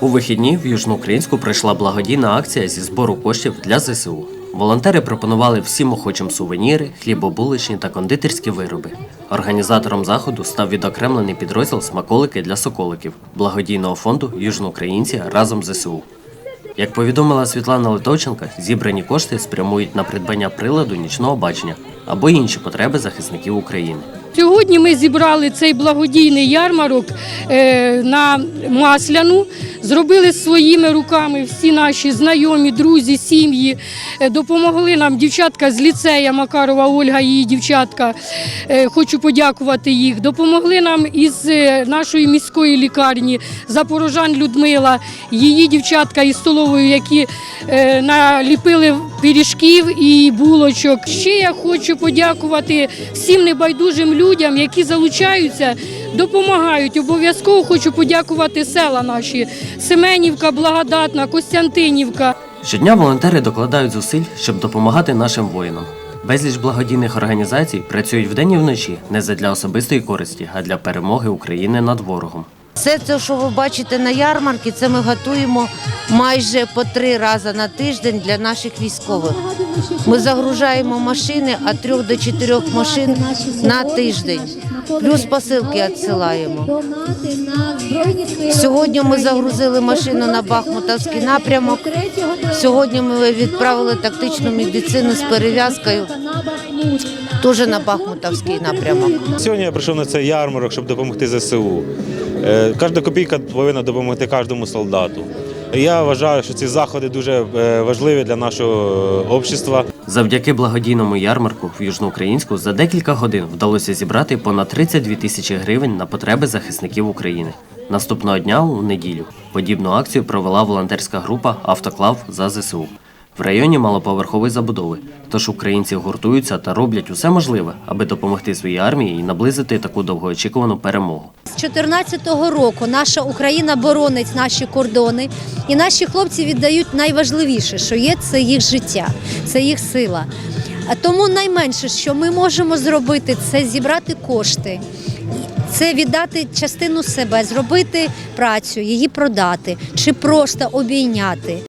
У вихідні в Южноукраїнську пройшла благодійна акція зі збору коштів для ЗСУ. Волонтери пропонували всім охочим сувеніри, хлібобуличні та кондитерські вироби. Організатором заходу став відокремлений підрозділ Смаколики для соколиків благодійного фонду Южноукраїнці разом ЗСУ. Як повідомила Світлана Литовченка, зібрані кошти спрямують на придбання приладу нічного бачення або інші потреби захисників України. Сьогодні ми зібрали цей благодійний ярмарок е, на Масляну. Зробили своїми руками всі наші знайомі, друзі, сім'ї. Е, Допомогли нам дівчатка з ліцея Макарова Ольга, її дівчатка. Е, Хочу подякувати їх. Допомогли нам із е, нашої міської лікарні Запорожан Людмила, її дівчатка із столовою, які наліпили пиріжків і булочок. Ще я хочу подякувати всім небайдужим людям, які залучаються, допомагають. Обов'язково хочу подякувати села наші: Семенівка, Благодатна, Костянтинівка. Щодня волонтери докладають зусиль, щоб допомагати нашим воїнам. Безліч благодійних організацій працюють вдень і вночі не задля особистої користі, а для перемоги України над ворогом. Все це, що ви бачите на ярмарці, це ми готуємо майже по три рази на тиждень для наших військових. Ми загружаємо машини від трьох до чотирьох машин на тиждень. Плюс посилки відсилаємо. Сьогодні ми загрузили машину на Бахмутовський напрямок. Сьогодні ми відправили тактичну медицину з перев'язкою теж на Бахмутовський напрямок. Сьогодні я прийшов на цей ярмарок, щоб допомогти ЗСУ. Е, Кожна копійка повинна допомогти кожному солдату. Я вважаю, що ці заходи дуже е, важливі для нашого е, общества. Завдяки благодійному ярмарку в Южноукраїнську за декілька годин вдалося зібрати понад 32 тисячі гривень на потреби захисників України. Наступного дня у неділю подібну акцію провела волонтерська група Автоклав за ЗСУ в районі малоповерхової забудови. Тож українці гуртуються та роблять усе можливе, аби допомогти своїй армії і наблизити таку довгоочікувану перемогу. З 2014 року наша Україна боронить наші кордони, і наші хлопці віддають найважливіше, що є це їх життя, це їх сила. Тому найменше, що ми можемо зробити, це зібрати кошти. Це віддати частину себе, зробити працю, її продати чи просто обійняти.